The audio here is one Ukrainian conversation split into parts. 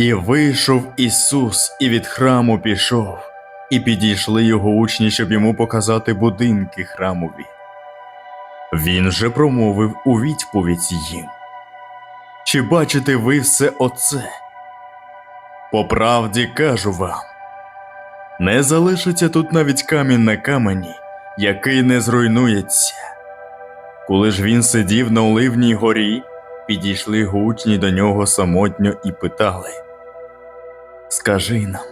І вийшов Ісус, і від храму пішов, і підійшли його учні, щоб йому показати будинки храмові. Він же промовив у відповідь їм. Чи бачите ви все оце? По правді кажу вам, не залишиться тут навіть камінь на камені, який не зруйнується. Коли ж він сидів на Оливній горі, підійшли гучні до нього самотньо і питали: Скажи нам,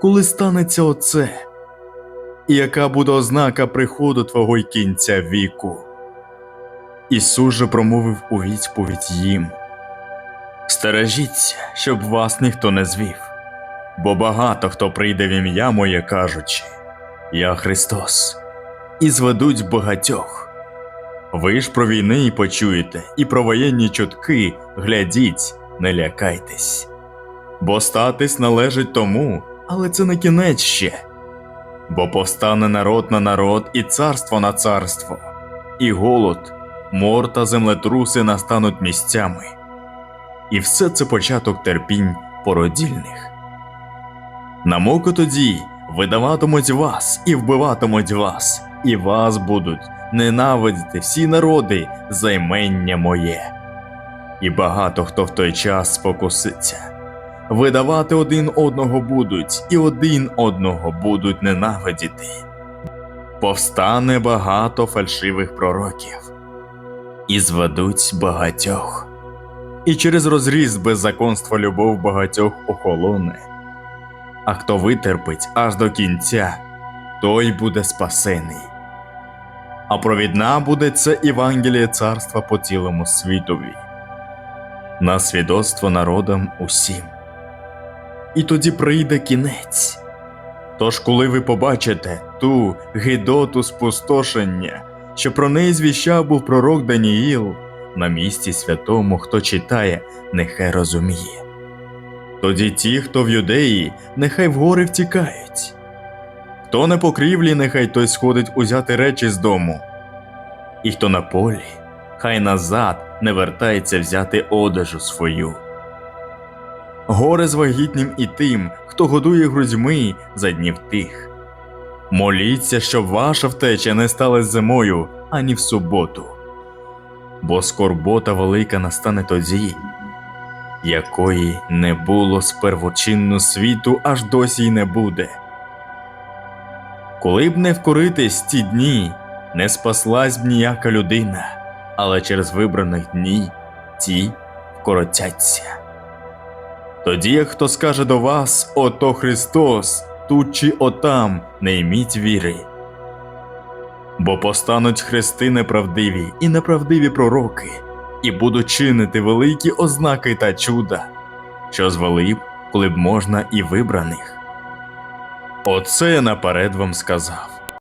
коли станеться оце? І яка буде ознака приходу твого й кінця віку? Ісус же промовив у відповідь їм: Стережіться, щоб вас ніхто не звів, бо багато хто прийде в ім'я моє, кажучи, Я Христос, і зведуть багатьох. Ви ж про війни і почуєте, і про воєнні чутки глядіть, не лякайтесь. Бо статись належить тому, але це не кінець ще. Бо повстане народ на народ і царство на царство, і голод, мор та землетруси настануть місцями. І все це початок терпінь породільних. На тоді видаватимуть вас і вбиватимуть вас, і вас будуть ненавидіти всі народи за імення моє. І багато хто в той час спокуситься. Видавати один одного будуть, і один одного будуть ненавидіти. Повстане багато фальшивих пророків, і зведуть багатьох. І через розріз беззаконства любов багатьох охолоне. А хто витерпить аж до кінця, той буде спасений. А провідна буде це Євангеліє царства по цілому світові, на свідоцтво народам усім. І тоді прийде кінець. Тож, коли ви побачите ту гидоту спустошення, що про неї звіщав був пророк Даніїл, на місці святому, хто читає, нехай розуміє. Тоді ті, хто в юдеї, нехай в гори втікають. Хто на покрівлі, нехай той сходить узяти речі з дому. І хто на полі, хай назад не вертається взяти одежу свою. Горе з вагітнім і тим, хто годує грудьми за днів тих. Моліться, щоб ваша втеча не сталася зимою ані в суботу, бо скорбота велика настане тоді, якої не було з первочинну світу, аж досі й не буде. Коли б не вкоритись ті дні, не спаслась б ніяка людина, але через вибраних дні ті вкоротяться. Тоді, хто скаже до вас, ото Христос, тут чи отам, не йміть віри. Бо постануть хрести неправдиві і неправдиві пророки, і будуть чинити великі ознаки та чуда, що звели б, коли б можна і вибраних. Оце я наперед вам сказав.